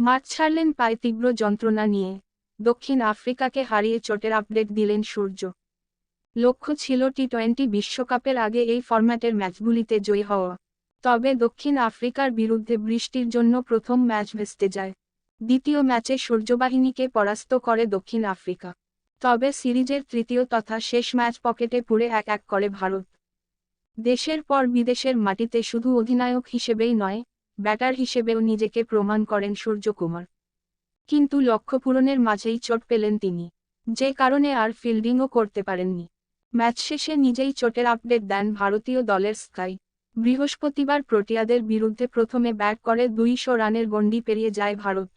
মাঠ ছাড়লেন পায়ে তীব্র যন্ত্রণা নিয়ে। দক্ষিণ আফ্রিকাকে হারিয়ে চোটের আপডেট দিলেন সূর্য। লক্ষ্য ছিল টি টোয়েন্টি বিশ্বকাপের আগে এই ফরম্যাটের ম্যাচগুলিতে জয়ী হওয়া। তবে দক্ষিণ আফ্রিকার বিরুদ্ধে বৃষ্টির জন্য প্রথম ম্যাচ ভেস্তে যায়। দ্বিতীয় ম্যাচে সূর্যবাহিনীকে পরাস্ত করে দক্ষিণ আফ্রিকা। তবে সিরিজের তৃতীয় তথা শেষ ম্যাচ পকেটে পুরে এক এক করে ভারত। দেশের পর বিদেশের মাটিতে শুধু অধিনায়ক হিসেবেই নয় ব্যাটার হিসেবেও নিজেকে প্রমাণ করেন সূর্যকুমার। কিন্তু লক্ষ্য পূরণের মাঝেই চোট পেলেন তিনি। যে কারণে আর ফিল্ডিংও করতে পারেননি। ম্যাচ শেষে নিজেই চোটের আপডেট দেন ভারতীয় দলের স্কাই। বৃহস্পতিবার প্রোটিয়াদের বিরুদ্ধে প্রথমে ব্যাট করে দুইশো রানের গণ্ডি পেরিয়ে যায় ভারত।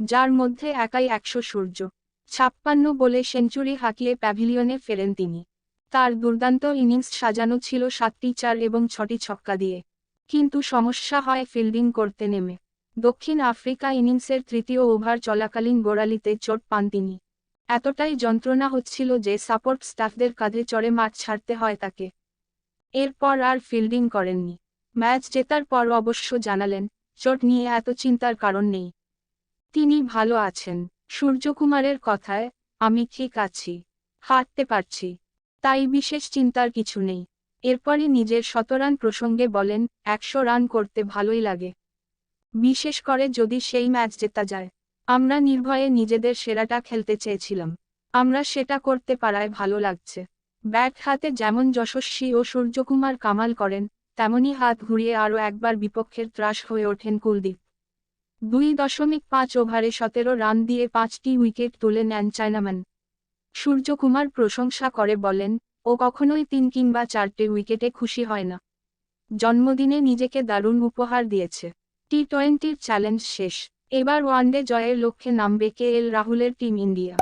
যার মধ্যে একাই একশো সূর্য। ছাপ্পান্ন বলে সেঞ্চুরি হাঁকিয়ে প্যাভিলিয়নে ফেরেন তিনি। তার দুর্দান্ত ইনিংস সাজানো ছিল সাতটি চার এবং ছটি ছক্কা দিয়ে। কিন্তু সমস্যা হয় ফিল্ডিং করতে নেমে। দক্ষিণ আফ্রিকা ইনিংসের তৃতীয় ওভার চলাকালীন গোড়ালিতে চোট পান তিনি। এতটাই যন্ত্রণা হচ্ছিল যে সাপোর্ট স্টাফদের কাঁধে চড়ে মাঠ ছাড়তে হয় তাকে। এরপর আর ফিল্ডিং করেননি। ম্যাচ জেতার পর অবশ্য জানালেন, চোট নিয়ে এত চিন্তার কারণ নেই। তিনি ভালো আছেন। সূর্যকুমারের কথায়, আমি ঠিক আছি। হাঁটতে পারছি। তাই বিশেষ চিন্তার কিছু নেই। এরপরই নিজের শতরান প্রসঙ্গে বলেন, একশো রান করতে ভালোই লাগে। বিশেষ করে যদি সেই ম্যাচ জেতা যায়। আমরা নির্ভয়ে নিজেদের সেরাটা খেলতে চেয়েছিলাম। আমরা সেটা করতে পারায় ভালো লাগছে। ব্যাট হাতে যেমন যশস্বী ও সূর্যকুমার কামাল করেন, তেমনি হাত ঘুরিয়ে আরও একবার বিপক্ষের ত্রাস হয়ে ওঠেন কুলদীপ। দুই দশমিক পাঁচ ওভারে সতেরো রান দিয়ে পাঁচটি উইকেট তুলে নেন চায়নাম্যান। সূর্যকুমার প্রশংসা করে বলেন ও কখনোই তিন কিংবা চারটে উইকেটে খুশি হয় না। জন্মদিনে নিজেকে দারুণ উপহার দিয়েছে। টি টোয়েন্টির চ্যালেঞ্জ শেষ। এবার ওয়ানডে জয়ের লক্ষ্যে নামবে কে এল রাহুলের টিম ইন্ডিয়া।